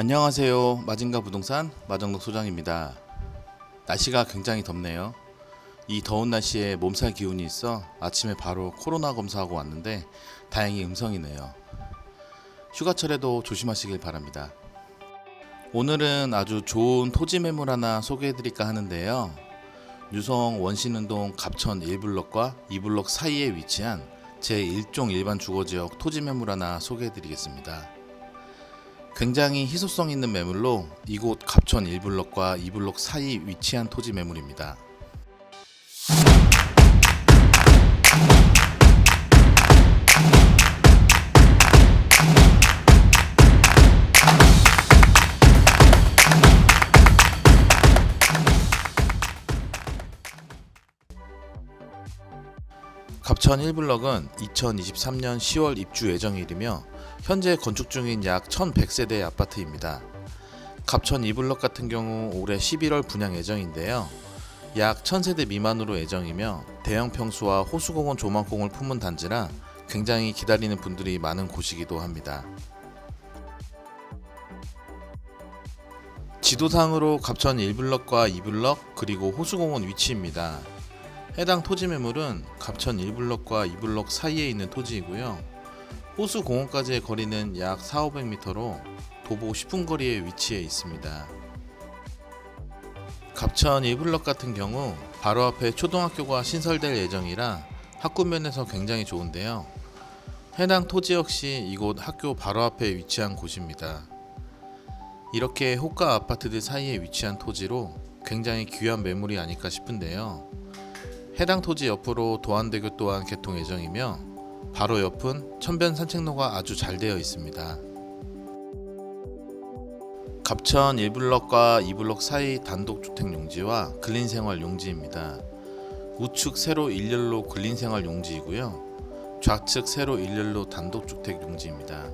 안녕하세요. 마진가 부동산 마정록 소장입니다. 날씨가 굉장히 덥네요. 이 더운 날씨에 몸살 기운이 있어 아침에 바로 코로나 검사하고 왔는데 다행히 음성이네요. 휴가철에도 조심하시길 바랍니다. 오늘은 아주 좋은 토지 매물 하나 소개해 드릴까 하는데요. 유성 원신운동 갑천 1블럭과 2블럭 사이에 위치한 제1종 일반 주거지역 토지 매물 하나 소개해 드리겠습니다. 굉장히 희소성 있는 매물로 이곳 갑천 1블럭과 2블럭 사이 위치한 토지 매물입니다. 갑천 1블럭은 2023년 10월 입주 예정일이며 현재 건축 중인 약 1100세대 아파트입니다. 갑천 2블럭 같은 경우 올해 11월 분양 예정인데요. 약 1000세대 미만으로 예정이며 대형 평수와 호수공원 조망공을 품은 단지라 굉장히 기다리는 분들이 많은 곳이기도 합니다. 지도상으로 갑천 1블럭과 2블럭 그리고 호수공원 위치입니다. 해당 토지 매물은 갑천 1블럭과 2블럭 사이에 있는 토지이고요. 호수 공원까지의 거리는 약 4, 500m로 도보 10분 거리에 위치해 있습니다. 갑천 1블럭 같은 경우 바로 앞에 초등학교가 신설될 예정이라 학구 면에서 굉장히 좋은데요. 해당 토지 역시 이곳 학교 바로 앞에 위치한 곳입니다. 이렇게 호가 아파트들 사이에 위치한 토지로 굉장히 귀한 매물이 아닐까 싶은데요. 해당 토지 옆으로 도안대교 또한 개통 예정이며 바로 옆은 천변 산책로가 아주 잘 되어 있습니다. 갑천 1블럭과 2블럭 사이 단독주택 용지와 근린생활 용지입니다. 우측 세로 일렬로 근린생활 용지이고요. 좌측 세로 일렬로 단독주택 용지입니다.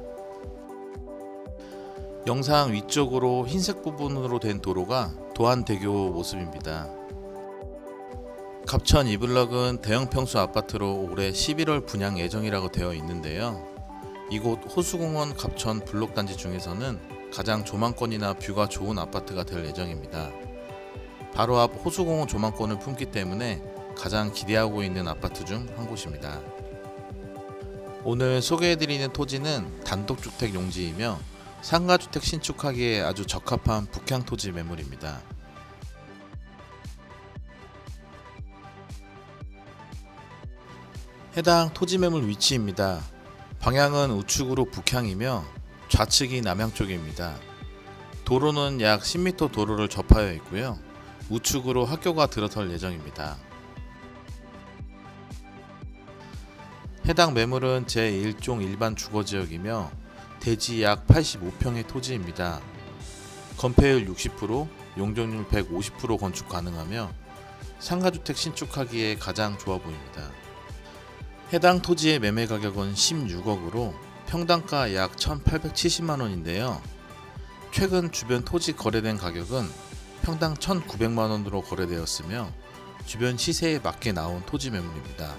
영상 위쪽으로 흰색 부분으로 된 도로가 도안대교 모습입니다. 갑천 이블럭은 대형 평수 아파트로 올해 11월 분양 예정이라고 되어 있는데요. 이곳 호수공원 갑천 블록 단지 중에서는 가장 조망권이나 뷰가 좋은 아파트가 될 예정입니다. 바로 앞 호수공원 조망권을 품기 때문에 가장 기대하고 있는 아파트 중 한 곳입니다. 오늘 소개해드리는 토지는 단독주택 용지이며 상가주택 신축하기에 아주 적합한 북향 토지 매물입니다. 해당 토지 매물 위치입니다. 방향은 우측으로 북향이며 좌측이 남향 쪽입니다. 도로는 약 10m 도로를 접하여 있고요. 우측으로 학교가 들어설 예정입니다. 해당 매물은 제1종 일반 주거지역이며 대지 약 85평의 토지입니다. 건폐율 60%, 용적률 150% 건축 가능하며 상가주택 신축하기에 가장 좋아 보입니다. 해당 토지의 매매 가격은 16억으로 평당가 약 1,870만 원인데요. 최근 주변 토지 거래된 가격은 평당 1,900만 원으로 거래되었으며 주변 시세에 맞게 나온 토지 매물입니다.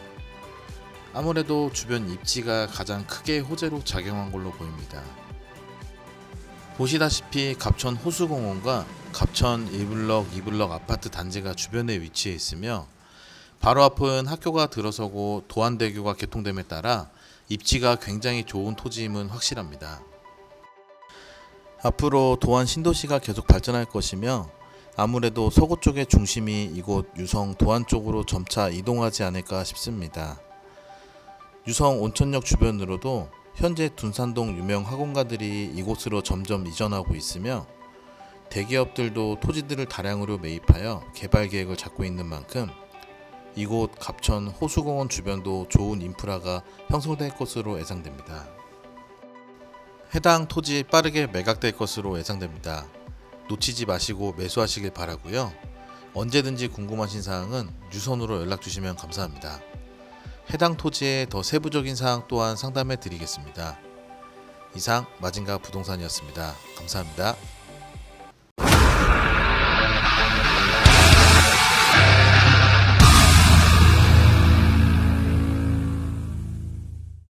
아무래도 주변 입지가 가장 크게 호재로 작용한 걸로 보입니다. 보시다시피 갑천 호수공원과 갑천 1블럭, 2블럭 아파트 단지가 주변에 위치해 있으며 바로 앞은 학교가 들어서고 도안대교가 개통됨에 따라 입지가 굉장히 좋은 토지임은 확실합니다. 앞으로 도안 신도시가 계속 발전할 것이며 아무래도 서구 쪽의 중심이 이곳 유성 도안 쪽으로 점차 이동하지 않을까 싶습니다. 유성 온천역 주변으로도 현재 둔산동 유명 학원가들이 이곳으로 점점 이전하고 있으며 대기업들도 토지들을 다량으로 매입하여 개발 계획을 잡고 있는 만큼 이곳 갑천 호수공원 주변도 좋은 인프라가 형성될 것으로 예상됩니다. 해당 토지 빠르게 매각될 것으로 예상됩니다. 놓치지 마시고 매수하시길 바라고요. 언제든지 궁금하신 사항은 유선으로 연락 주시면 감사합니다. 해당 토지의 더 세부적인 사항 또한 상담해 드리겠습니다. 이상 마진가 부동산이었습니다. 감사합니다.